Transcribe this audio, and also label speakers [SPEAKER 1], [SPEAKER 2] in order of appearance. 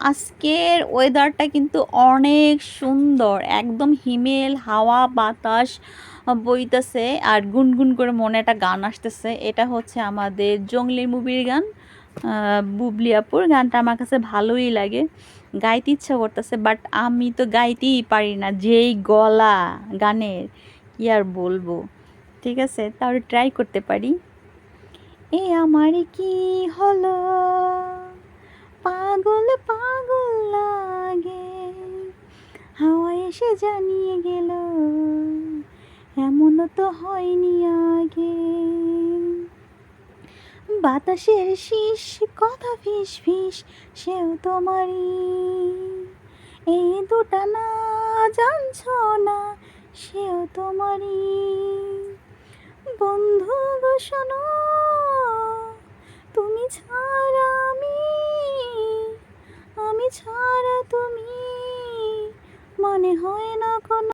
[SPEAKER 1] আজকের ওয়েদারটা কিন্তু অনেক সুন্দর একদম হিমেল হাওয়া বাতাস বইতেছে আর গুনগুন করে মনে একটা গান আসতেছে। এটা হচ্ছে আমাদের জঙ্গলি মুভির গান আহ, বুবলি আপুর গানটা আমার কাছে ভালোই লাগে গাইতে ইচ্ছা করতেছে বাট আমি তো গাইতেই পারি না যেই গলা গানের কি আর বলব? ঠিক আছে তাহলে ট্রাই করতে পারি। এ আমার কি হলো? এসে জানিয়ে গেল, এমনও তো হয়নি আগে। বাতাসের শীষ, কথা ফিস ফিস, সেও তোমারই। এই দুটা না, জানছ না, সেও তোমারই। বন্ধু গো শোনো তুমি ছাড়া আমি আমি ছাড়া তুমি মনে হয় না কোনো